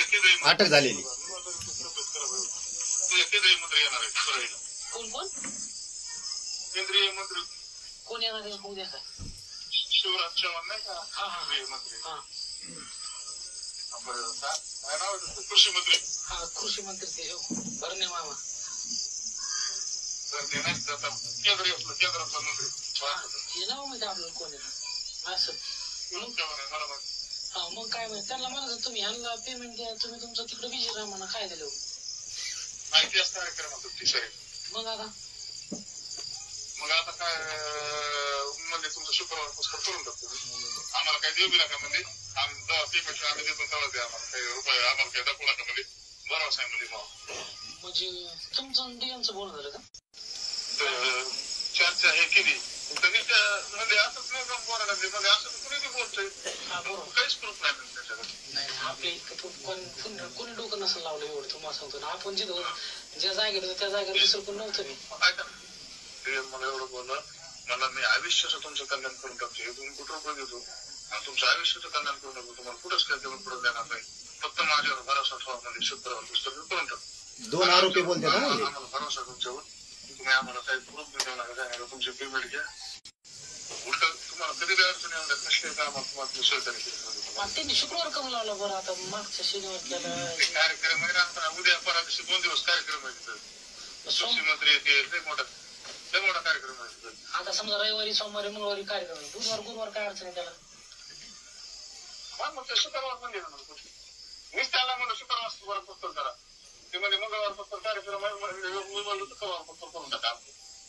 अटक झालेली. केंद्रीय मंत्री येणार आहेत. कोण कोण? केंद्रीय मंत्री. कोण येणार आहे? उद्या शिवराज चव्हाण नाही का? हा, हा. केंद्रीय मंत्री. हा. बरं, काय नाव आहे? कृषी मंत्री. हा कृषी मंत्री ते हो. भरणे मामा. तर ते नाही आता केंद्रीय आपलं केंद्राचा मंत्री. हे नाव माहिती आपल्याला कोण आहे असं. चव्हाण आहे, मला माहिती. हा मग काय माहिती त्यांना म्हणा तुम्ही ह्यांना पेमेंट द्या तुम्ही तुमचं तिकडे बिझी राहा म्हणा काय दिलं माहिती असं कार्यक्रम होता ती सगळी. मग आता? मग आता काय म्हणजे तुमचं शुक्रवार पुस्तक करून टाकतो आम्हाला काही देऊ नका म्हणजे. आम्ही जेव्हा पेमेंट आम्ही देतो तेव्हा द्या आम्हाला. काही रुपये आम्हाला काही दाखवू नका म्हणजे. भरोसा आहे म्हणजे मग. म्हणजे तुमचं डीएमचं बोलणं झालं का? तर चर्चा हे केली. म्हणजे असंच नाही का बोलायला लागले म्हणजे असं कुणी बोलतोय हा बरोबर काहीच प्रूफ नाही म्हणजे त्याच्याकडे आपल्या इतकं कोण डोकं नसेल लावलं एवढं तुम्हाला सांगतो ना. आपण जिथं होतो, ज्या होतो त्या जागेवर दुसरं कोण नव्हतं मी ऐका मला एवढं बोललं मला मी आयुष्याचं तुमचं कल्याण करून टाकतो. हे तुम्ही कुठं रुपये देतो आणि तुमचं आयुष्याचं कल्याण करून टाकतो. तुम्हाला कुठंच काय देऊन पुढे देणार नाही. फक्त माझ्यावर भरोसा ठेवा म्हणजे मी करून टाकतो. दोन आरोपी ना हे. आम्हाला भरोसा तुमच्यावर. तुम्ही आम्हाला काही प्रूफ देऊ नका काय नाही, तुमची पेमेंट घ्या. उलट तुम्हाला कधी बी अडचणी आल्या कसले आम्हाला तुम्हाला मी सहकार्य केलं पाहिजे? तुम्हाला. मग त्यांनी शुक्रवार कम लावला बरं आता? मागच्या शनिवार कार्यक्रम आहे ना, उद्या परा दिवशी दोन दिवस कार्यक्रम आहे तिथं. कृषी मंत्री येते लय मोठा लय मोठा कार्यक्रम आहे तिथं. आता समजा रविवारी सोमवारी मंगळवारी कार्यक्रम आहे. बुधवार गुरुवार काय अडचण आहे त्याला? हा मग ते शुक्रवार पण देणार मीच त्याला म्हणलं शुक्रवार शुक्रवार पुस्तक करा ते म्हणजे मंगळवार पुस्तक कार्यक्रम आहे म्हणजे मी म्हणलं शुक्रवार पुस्तक करून टाका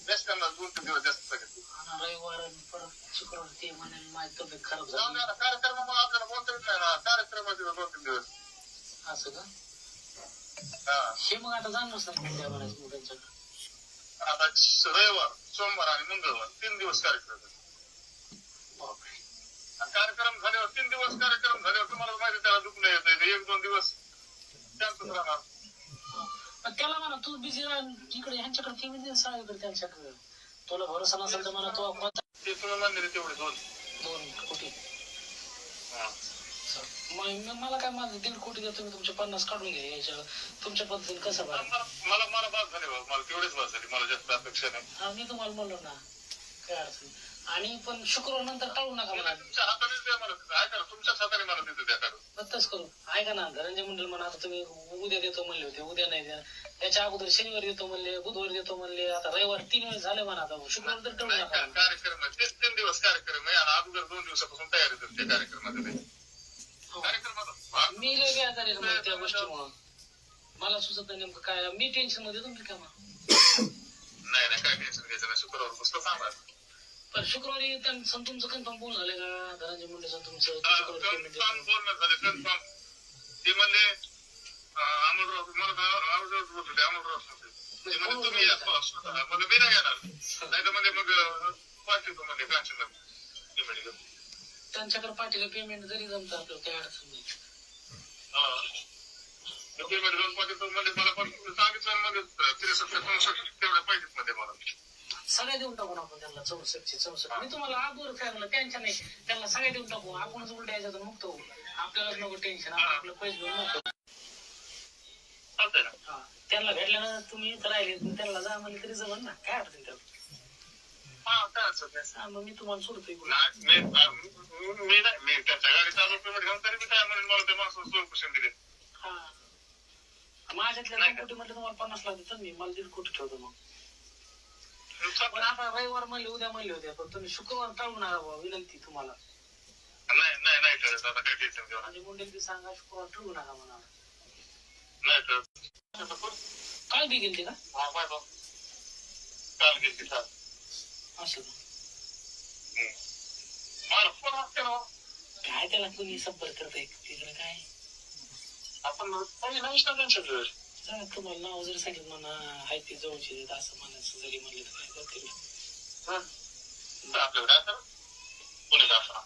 जास्त त्यांना दोन दिवस जास्त सांगितलं रविवार आणि परत शुक्रवार ते म्हणे माझी तब्येत खराब जाऊन झाली. द्या ना कार्यक्रम आपल्याला बोलता येत नाही ना. कार्यक्रम आहे तिथं दोन तीन दिवस. असं का? हा. हे मग आता जाणारच नाही त्या म्हणायचं मग त्यांच्याकडे. आता रविवार सोमवार आणि मंगळवार तीन दिवस कार्यक्रम आहे. बापरे. आणि कार्यक्रम झाल्यावर तीन दिवस कार्यक्रम झाल्यावर तुम्हाला माहिती आहे त्याला दुखणं येतं एक दोन दिवस शांतच राहणार. पण त्याला म्हणा तू बिझी राह इकडे ह्यांच्याकडे टीव्ही दे सगळीकडे त्यांच्याकडे. तुला भरोसा नसेल तर म्हणा तो कोणता ते तुम्ही मान्य तेवढे दोन. दोन. कोटी हा. मग मला काय माझं दीड कोटी द्या तुम्ही तुमचे पन्नास काढून घ्या याच्या तुमच्या पद्धतीने कसं बरं? मला मला मला बाद झाले बाबा मला तेवढेच बाद झाली. मला जास्त अपेक्षा नाही. हा मी तुम्हाला म्हणलो ना. काय अडचण नाही. आणि पण शुक्रवार नंतर टाळू नका मला. तुमच्या हातानेच द्या मला. तिथं ऐका ना तुमच्याच हाताने मला तिथं द्या काढून. बत्तच करू. ऐका ना धनंजय मंडळ म्हणा आता तुम्ही उद्या देतो म्हणले होते उद्या नाही द्या त्याच्या अगोदर शनिवारी देतो म्हणले बुधवारी देतो म्हणले आता रविवार तीन वेळेस झाले म्हणा आता. शुक्रवार तर नाही, नका का- कार्यक्रम तेच तीन दिवस कार्यक्रम आहे. आणि अगोदर दोन दिवसापासून तयारी करते त्या कार्यक्रमामध्ये. हो. मी आहे मग त्या गोष्टीमुळं. मला सुचत नाही नेमकं काय मी टेन्शनमध्ये तुमची कामा नाही नाही काय टेन्शन घ्यायचं नाही शुक्रवार पुस्तक सांगा पण शुक्रवारी त्यांचं तुमचं कन्फर्म बोल झालं का धनंजय मुंडेचं तुमचं हा, कन्फर्म बोलणं झालं कन्फर्म ते म्हणले अमोलराव मला अमोलराव अमोलराव. ते म्हणजे तुम्ही या स्वतः. म्हणजे मी नाही येणार नाही तर म्हणजे मग म्हणजे पेमेंट. त्यांच्याकडे पाठीला पेमेंट जरी जमतं आपल्याला काही अडचण नाही हा. पेमेंट घेऊन पाठवतो म्हणजे मला पण सांगितलं म्हणजे त्रेसष्ट चौसष्ट तेवढ्या पाहिजेत मध्ये मला सगळ्या देऊन टाकू ना आपण त्यांना चौसष्टशे चौसष्ट. मी तुम्हाला काय म्हणलं त्यांच्या नाही. त्यांना सगळ्या देऊन टाकू. आपणच उलट्या याच्यातून मुक्त होऊ. आपल्यालाच नको टेन्शन आपलं पैसे घेऊन नको. त्यांना भेटल्यानं तुम्ही इथं राहिले त्यांना जा म्हणले तरी जमन ना. काय अडचण त्याला? मग मी तुम्हाला सोडतोय मी त्याच्या गाडी चालू पेमेंट घेऊन तरी मी काय म्हणेन मला ते माणसं सोय कुशन दिले हा. माझ्यातल्या कोटी म्हटलं तुम्हाला पन्नास लागते तर मी. मला दीड कोटी ठेवतो मग. पण आता रविवार म्हणले उद्या म्हणले होते पण तुम्ही शुक्रवार टाळू नका बाबा विनंती तुम्हाला. नाही नाही नाही आता काय टेन्शन घेऊ मुंडेल सांगा शुक्रवार टाळू नका म्हणा. नाही काल बी गेलते का? हा बाय बाय काल घेतली काल. असं का? मला फोन असते ना. काय त्याला कोणी सब्बर करताय तिकडे काय? आपण नाही ना. सांगा तुम्हाला? नाव जरी सांगितलं म्हणा हाय ते जवळचे आहेत असं म्हणायचं जरी म्हणलं तर काय करते मी हं. आपल्याकडे कोणी का? असणार